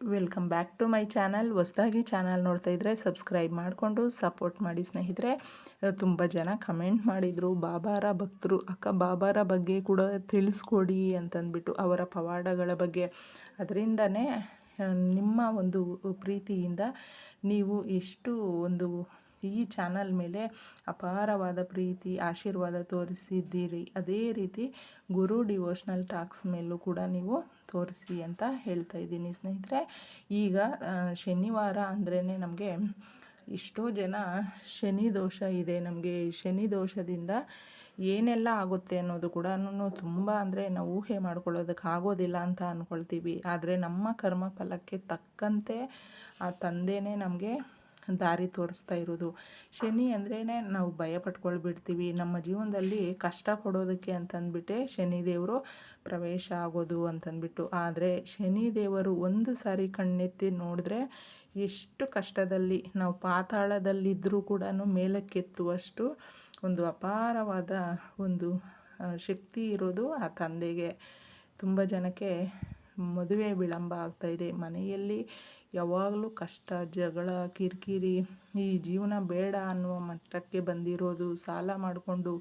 Welcome back to my channel ಹೊಸದಾಗಿ channel ನೋಡ್ತಾ ಇದ್ದರೆ ಸಬ್ಸ್ಕ್ರೈಬ್ ಮಾಡಿಕೊಂಡು ಸಪೋರ್ಟ್ ಮಾಡಿ ಸ್ನೇಹಿತರೆ. ತುಂಬ ಜನ ಕಮೆಂಟ್ ಮಾಡಿದರು, ಬಾಬಾರ ಭಕ್ತರು, ಅಕ್ಕ ಬಾಬಾರ ಬಗ್ಗೆ ಕೂಡ ತಿಳಿಸ್ಕೊಡಿ ಅಂತಂದ್ಬಿಟ್ಟು ಅವರ ಪವಾಡಗಳ ಬಗ್ಗೆ. ಅದರಿಂದನೇ ನಿಮ್ಮ ಒಂದು ಪ್ರೀತಿಯಿಂದ ನೀವು ಎಷ್ಟು ಒಂದು ಈ ಚಾನಲ್ ಮೇಲೆ ಅಪಾರವಾದ ಪ್ರೀತಿ, ಆಶೀರ್ವಾದ ತೋರಿಸಿದ್ದೀರಿ, ಅದೇ ರೀತಿ ಗುರು ಡಿವೋಷ್ನಲ್ ಟಾಕ್ಸ್ ಮೇಲೂ ಕೂಡ ನೀವು ತೋರಿಸಿ ಅಂತ ಹೇಳ್ತಾ ಇದ್ದೀನಿ ಸ್ನೇಹಿತರೆ. ಈಗ ಶನಿವಾರ ಅಂದ್ರೇ ನಮಗೆ ಎಷ್ಟೋ ಜನ ಶನಿ ದೋಷ ಇದೆ. ನಮಗೆ ಶನಿ ದೋಷದಿಂದ ಏನೆಲ್ಲ ಆಗುತ್ತೆ ಅನ್ನೋದು ಕೂಡ ತುಂಬ ಅಂದರೆ ನಾವು ಊಹೆ ಮಾಡ್ಕೊಳ್ಳೋದಕ್ಕೆ ಆಗೋದಿಲ್ಲ ಅಂತ ಅಂದ್ಕೊಳ್ತೀವಿ ಆದರೆ ನಮ್ಮ ಕರ್ಮ ಫಲಕ್ಕೆ ತಕ್ಕಂತೆ ಆ ತಂದೆಯೇ ನಮಗೆ ದಾರಿ ತೋರಿಸ್ತಾ ಇರೋದು. ಶನಿ ಅಂದ್ರೇ ನಾವು ಭಯ ಪಟ್ಕೊಳ್ಬಿಡ್ತೀವಿ. ನಮ್ಮ ಜೀವನದಲ್ಲಿ ಕಷ್ಟ ಕೊಡೋದಕ್ಕೆ ಅಂತಂದ್ಬಿಟ್ಟೆ ಶನಿದೇವರು ಪ್ರವೇಶ ಆಗೋದು ಅಂತಂದ್ಬಿಟ್ಟು. ಆದರೆ ಶನಿದೇವರು ಒಂದು ಸಾರಿ ಕಣ್ಣೆತ್ತಿ ನೋಡಿದ್ರೆ ಎಷ್ಟು ಕಷ್ಟದಲ್ಲಿ, ನಾವು ಪಾತಾಳದಲ್ಲಿದ್ದರೂ ಕೂಡ ಮೇಲಕ್ಕೆತ್ತುವಷ್ಟು ಒಂದು ಅಪಾರವಾದ ಒಂದು ಶಕ್ತಿ ಇರೋದು ಆ ತಂದೆಗೆ. ತುಂಬ ಜನಕ್ಕೆ ಮದುವೆ ವಿಳಂಬ ಆಗ್ತಾಯಿದೆ ಮನೆಯಲ್ಲಿ ಯಾವಾಗಲೂ ಕಷ್ಟ, ಜಗಳ, ಕಿರಿಕಿರಿ, ಈ ಜೀವನ ಬೇಡ ಅನ್ನುವ ಮಟ್ಟಕ್ಕೆ ಬಂದಿರೋದು, ಸಾಲ ಮಾಡಿಕೊಂಡು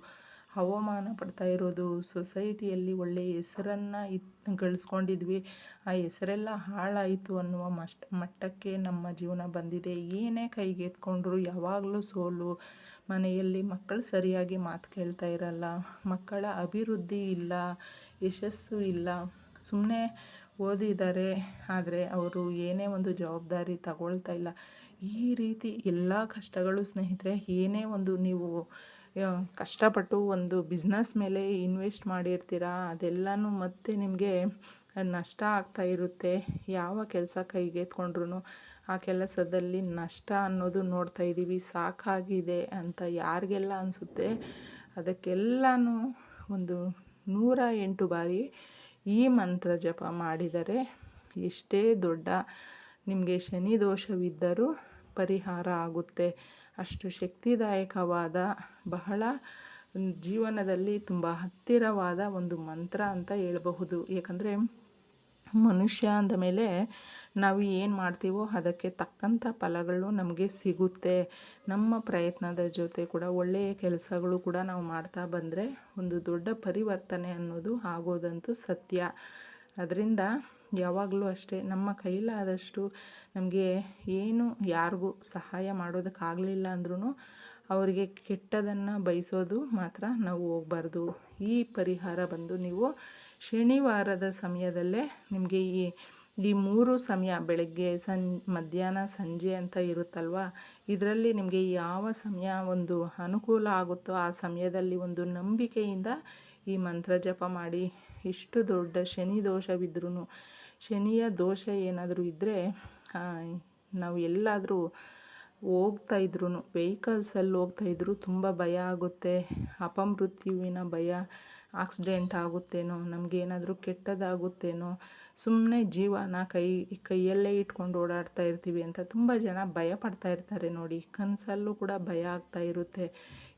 ಅವಮಾನ ಪಡ್ತಾ ಇರೋದು, ಸೊಸೈಟಿಯಲ್ಲಿ ಒಳ್ಳೆಯ ಹೆಸರನ್ನು ಇತ್, ಗಳಿಸ್ಕೊಂಡಿದ್ವಿ, ಆ ಹೆಸರೆಲ್ಲ ಹಾಳಾಯಿತು ಅನ್ನುವ ಮಸ್ಟ್ ಮಟ್ಟಕ್ಕೆ ನಮ್ಮ ಜೀವನ ಬಂದಿದೆ. ಏನೇ ಕೈಗೆತ್ಕೊಂಡ್ರು ಯಾವಾಗಲೂ ಸೋಲು, ಮನೆಯಲ್ಲಿ ಮಕ್ಕಳು ಸರಿಯಾಗಿ ಮಾತು ಕೇಳ್ತಾ ಇರಲ್ಲ, ಮಕ್ಕಳ ಅಭಿವೃದ್ಧಿ ಇಲ್ಲ, ಯಶಸ್ಸು ಇಲ್ಲ ಸುಮ್ಮನೆ ಓದಿದ್ದಾರೆ, ಆದರೆ ಅವರು ಏನೇ ಒಂದು ಜವಾಬ್ದಾರಿ ತಗೊಳ್ತಾ ಇಲ್ಲ. ಈ ರೀತಿ ಎಲ್ಲ ಕಷ್ಟಗಳು ಸ್ನೇಹಿತರೆ, ಏನೇ ಒಂದು ನೀವು ಕಷ್ಟಪಟ್ಟು ಒಂದು ಬಿಸ್ನೆಸ್ ಮೇಲೆ ಇನ್ವೆಸ್ಟ್ ಮಾಡಿರ್ತೀರ, ಅದೆಲ್ಲನೂ ಮತ್ತೆ ನಿಮಗೆ ನಷ್ಟ ಆಗ್ತಾ ಇರುತ್ತೆ. ಯಾವ ಕೆಲಸ ಕೈಗೆತ್ಕೊಂಡ್ರು ಆ ಕೆಲಸದಲ್ಲಿ ನಷ್ಟ ಅನ್ನೋದು ನೋಡ್ತಾ ಇದ್ದೀವಿ. ಸಾಕಾಗಿದೆ ಅಂತ ಯಾರಿಗೆಲ್ಲ ಅನಿಸುತ್ತೆ, ಅದಕ್ಕೆಲ್ಲನೂ ಒಂದು ನೂರ ಎಂಟು ಬಾರಿ ಈ ಮಂತ್ರ ಜಪ ಮಾಡಿದರೆ ಎಷ್ಟೇ ದೊಡ್ಡ ನಿಮಗೆ ಶನಿ ದೋಷವಿದ್ದರೂ ಪರಿಹಾರ ಆಗುತ್ತೆ. ಅಷ್ಟು ಶಕ್ತಿದಾಯಕವಾದ, ಬಹಳ ಜೀವನದಲ್ಲಿ ತುಂಬ ಹತ್ತಿರವಾದ ಒಂದು ಮಂತ್ರ ಅಂತ ಹೇಳಬಹುದು. ಏಕೆಂದರೆ ಮನುಷ್ಯ ಅಂದ ಮೇಲೆ ನಾವು ಏನು ಮಾಡ್ತೀವೋ ಅದಕ್ಕೆ ತಕ್ಕಂಥ ಫಲಗಳು ನಮಗೆ ಸಿಗುತ್ತೆ. ನಮ್ಮ ಪ್ರಯತ್ನದ ಜೊತೆ ಕೂಡ ಒಳ್ಳೆಯ ಕೆಲಸಗಳು ಕೂಡ ನಾವು ಮಾಡ್ತಾ ಬಂದರೆ ಒಂದು ದೊಡ್ಡ ಪರಿವರ್ತನೆ ಅನ್ನೋದು ಆಗೋದಂತೂ ಸತ್ಯ. ಅದರಿಂದ ಯಾವಾಗಲೂ ಅಷ್ಟೇ ನಮ್ಮ ಕೈಲಾದಷ್ಟು ನಮಗೆ ಏನು ಯಾರಿಗೂ ಸಹಾಯ ಮಾಡೋದಕ್ಕಾಗಲಿಲ್ಲ ಅಂದ್ರೂ ಅವರಿಗೆ ಕೆಟ್ಟದನ್ನು ಬಯಸೋದು ಮಾತ್ರ ನಾವು ಹೋಗ್ಬಾರ್ದು. ಈ ಪರಿಹಾರ ಬಂದು ನೀವು ಶನಿವಾರದ ಸಮಯದಲ್ಲೇ ನಿಮಗೆ ಈ ಈ ಮೂರು ಸಮಯ ಬೆಳಗ್ಗೆ, ಸಂ, ಮಧ್ಯಾಹ್ನ, ಸಂಜೆ ಅಂತ ಇರುತ್ತಲ್ವ? ಇದರಲ್ಲಿ ನಿಮಗೆ ಯಾವ ಸಮಯ ಒಂದು ಅನುಕೂಲ ಆಗುತ್ತೋ ಆ ಸಮಯದಲ್ಲಿ ಒಂದು ನಂಬಿಕೆಯಿಂದ ಈ ಮಂತ್ರ ಜಪ ಮಾಡಿ ಇಷ್ಟು ದೊಡ್ಡ ಶನಿ ದೋಷವಿದ್ರೂ ಶನಿಯ ದೋಷ ಏನಾದರೂ ಇದ್ದರೆ ನಾವು ಎಲ್ಲಾದರೂ ಹೋಗ್ತಾಯಿದ್ರು ವೆಹಿಕಲ್ಸಲ್ಲಿ ಹೋಗ್ತಾ ಇದ್ರು ತುಂಬ ಭಯ ಆಗುತ್ತೆ. ಅಪಮೃತ್ಯುವಿನ ಭಯ ಆಕ್ಸಿಡೆಂಟ್ ಆಗುತ್ತೇನೋ, ನಮಗೇನಾದರೂ ಕೆಟ್ಟದಾಗುತ್ತೇನೋ ಸುಮ್ಮನೆ ಜೀವನ ಕೈ, ಕೈಯಲ್ಲೇ ಇಟ್ಕೊಂಡು ಓಡಾಡ್ತಾ ಇರ್ತೀವಿ ಅಂತ ತುಂಬ ಜನ ಭಯ ಪಡ್ತಾ ಇರ್ತಾರೆ ನೋಡಿ. ಕನಸಲ್ಲೂ ಕೂಡ ಭಯ ಆಗ್ತಾ ಇರುತ್ತೆ.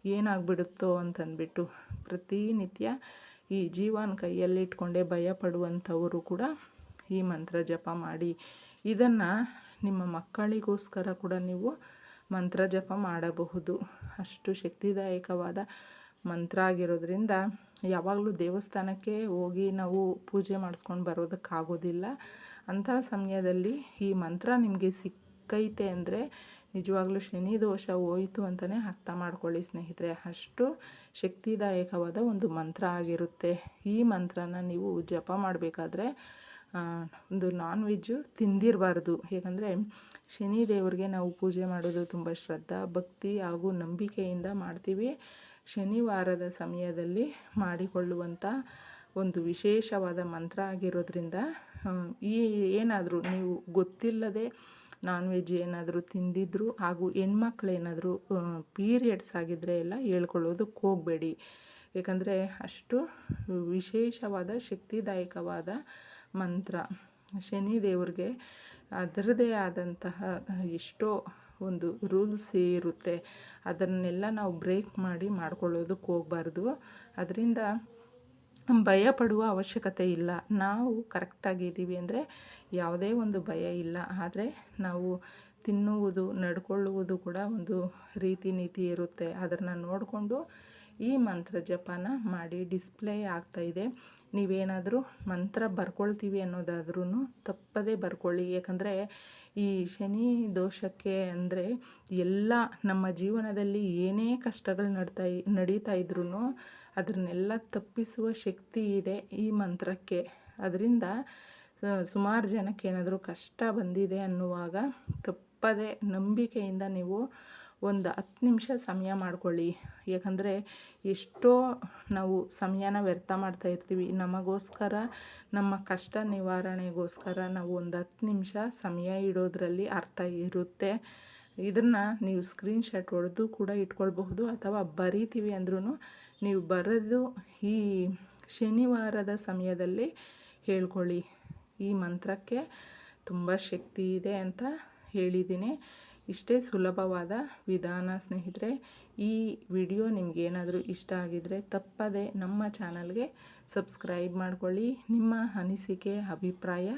ಏನಾಗ್ಬಿಡುತ್ತೋ ಅಂತಂದ್ಬಿಟ್ಟು ಪ್ರತಿನಿತ್ಯ ಈ ಜೀವನ ಕೈಯಲ್ಲಿ ಇಟ್ಕೊಂಡೇ ಭಯ ಪಡುವಂಥವರು ಕೂಡ ಈ ಮಂತ್ರ ಜಪ ಮಾಡಿ. ಇದನ್ನು ನಿಮ್ಮ ಮಕ್ಕಳಿಗೋಸ್ಕರ ಕೂಡ ನೀವು ಮಂತ್ರ ಜಪ ಮಾಡಬಹುದು. ಅಷ್ಟು ಶಕ್ತಿದಾಯಕವಾದ ಮಂತ್ರ ಆಗಿರೋದ್ರಿಂದ ಯಾವಾಗಲೂ ದೇವಸ್ಥಾನಕ್ಕೆ ಹೋಗಿ ನಾವು ಪೂಜೆ ಮಾಡಿಸ್ಕೊಂಡು ಬರೋದಕ್ಕಾಗೋದಿಲ್ಲ. ಅಂಥ ಸಮಯದಲ್ಲಿ ಈ ಮಂತ್ರ ನಿಮಗೆ ಸಿಕ್ಕೈತೆ ಅಂದರೆ ನಿಜವಾಗ್ಲೂ ಶನಿ ದೋಷ ಹೋಯಿತು ಅಂತಲೇ ಅರ್ಥ ಮಾಡ್ಕೊಳ್ಳಿ ಸ್ನೇಹಿತರೆ. ಅಷ್ಟು ಶಕ್ತಿದಾಯಕವಾದ ಒಂದು ಮಂತ್ರ ಆಗಿರುತ್ತೆ. ಈ ಮಂತ್ರನ ನೀವು ಜಪ ಮಾಡಬೇಕಾದ್ರೆ ಒಂದು ನಾನ್ ವೆಜ್ಜು ತಿಂದಿರಬಾರ್ದು. ಯಾಕಂದರೆ ಶನಿ ದೇವರಿಗೆ ನಾವು ಪೂಜೆ ಮಾಡೋದು ತುಂಬ ಶ್ರದ್ಧಾ, ಭಕ್ತಿ ಹಾಗೂ ನಂಬಿಕೆಯಿಂದ ಮಾಡ್ತೀವಿ. ಶನಿವಾರದ ಸಮಯದಲ್ಲಿ ಮಾಡಿಕೊಳ್ಳುವಂಥ ಒಂದು ವಿಶೇಷವಾದ ಮಂತ್ರ ಆಗಿರೋದ್ರಿಂದ ಈ ಏನಾದರೂ ನೀವು ಗೊತ್ತಿಲ್ಲದೆ ನಾನ್ ವೆಜ್ ಏನಾದರೂ ತಿಂದಿದ್ರು ಹಾಗೂ ಹೆಣ್ಮಕ್ಳೇನಾದರೂ ಪೀರಿಯಡ್ಸ್ ಆಗಿದ್ದರೆ ಎಲ್ಲ ಹೇಳ್ಕೊಳ್ಳೋದಕ್ಕೆ ಹೋಗಬೇಡಿ. ಏಕೆಂದರೆ ಅಷ್ಟು ವಿಶೇಷವಾದ, ಶಕ್ತಿದಾಯಕವಾದ ಮಂತ್ರ. ಶನಿ ದೇವ್ರಿಗೆ ಅದರದೇ ಆದಂತಹ ಎಷ್ಟೋ ಒಂದು ರೂಲ್ಸ್ ಇರುತ್ತೆ. ಅದನ್ನೆಲ್ಲ ನಾವು ಬ್ರೇಕ್ ಮಾಡಿ ಮಾಡ್ಕೊಳ್ಳೋದಕ್ಕೆ ಹೋಗ್ಬಾರ್ದು. ಅದರಿಂದ ಭಯ ಪಡುವ ಅವಶ್ಯಕತೆ ಇಲ್ಲ. ನಾವು ಕರೆಕ್ಟಾಗಿದ್ದೀವಿ ಅಂದರೆ ಯಾವುದೇ ಒಂದು ಭಯ ಇಲ್ಲ. ಆದರೆ ನಾವು ತಿನ್ನುವುದು, ನಡ್ಕೊಳ್ಳುವುದು ಕೂಡ ಒಂದು ರೀತಿ ನೀತಿ ಇರುತ್ತೆ. ಅದನ್ನು ನೋಡಿಕೊಂಡು ಈ ಮಂತ್ರ ಜಪನ ಮಾಡಿ ಡಿಸ್ಪ್ಲೇ ಆಗ್ತಾಯಿದೆ ನೀವೇನಾದರೂ ಮಂತ್ರ ಬರ್ಕೊಳ್ತೀವಿ ಅನ್ನೋದಾದ್ರೂ ತಪ್ಪದೇ ಬರ್ಕೊಳ್ಳಿ. ಯಾಕಂದರೆ ಈ ಶನಿ ದೋಷಕ್ಕೆ ಅಂದರೆ ಎಲ್ಲ ನಮ್ಮ ಜೀವನದಲ್ಲಿ ಏನೇ ಕಷ್ಟಗಳು ನಡ್ತಾ ನಡೀತಾ ಇದ್ರೂ ಅದನ್ನೆಲ್ಲ ತಪ್ಪಿಸುವ ಶಕ್ತಿ ಇದೆ ಈ ಮಂತ್ರಕ್ಕೆ. ಅದರಿಂದ ಸುಮಾರು ಜನಕ್ಕೆ ಏನಾದರೂ ಕಷ್ಟ ಬಂದಿದೆ ಅನ್ನುವಾಗ ತಪ್ಪದೇ ನಂಬಿಕೆಯಿಂದ ನೀವು ಒಂದು ಹತ್ತು ನಿಮಿಷ ಸಮಯ ಮಾಡ್ಕೊಳ್ಳಿ. ಯಾಕಂದರೆ ಎಷ್ಟೋ ನಾವು ಸಮಯನ ವ್ಯರ್ಥ ಮಾಡ್ತಾ ಇರ್ತೀವಿ. ನಮಗೋಸ್ಕರ, ನಮ್ಮ ಕಷ್ಟ ನಿವಾರಣೆಗೋಸ್ಕರ ನಾವು ಒಂದು ಹತ್ತು ನಿಮಿಷ ಸಮಯ ಇಡೋದ್ರಲ್ಲಿ ಅರ್ಥ ಇರುತ್ತೆ. ಇದನ್ನು ನೀವು ಸ್ಕ್ರೀನ್ಶಾಟ್ ಹೊಡೆದು ಕೂಡ ಇಟ್ಕೊಳ್ಬಹುದು ಅಥವಾ ಬರೀತೀವಿ ಅಂದ್ರೂ ನೀವು ಬರೆದು ಈ ಶನಿವಾರದ ಸಮಯದಲ್ಲಿ ಹೇಳ್ಕೊಳ್ಳಿ. ಈ ಮಂತ್ರಕ್ಕೆ ತುಂಬ ಶಕ್ತಿ ಇದೆ ಅಂತ ಹೇಳಿದ್ದೀನಿ. ಇಷ್ಟೇ ಸುಲಭವಾದ ವಿಧಾನ ಸ್ನೇಹಿತರೆ, ಈ ವಿಡಿಯೋ ನಿಮಗೇನಾದರೂ ಇಷ್ಟ ಆಗಿದರೆ ತಪ್ಪದೆ ನಮ್ಮ ಚಾನಲ್ಗೆ ಸಬ್ಸ್ಕ್ರೈಬ್ ಮಾಡ್ಕೊಳ್ಳಿ. ನಿಮ್ಮ ಅನಿಸಿಕೆ, ಅಭಿಪ್ರಾಯ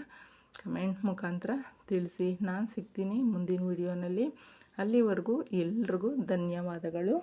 ಕಮೆಂಟ್ ಮುಖಾಂತರ ತಿಳಿಸಿ. ನಾನು ಸಿಗ್ತೀನಿ ಮುಂದಿನ ವಿಡಿಯೋನಲ್ಲಿ. ಅಲ್ಲಿವರೆಗೂ ಎಲ್ರಿಗೂ ಧನ್ಯವಾದಗಳು.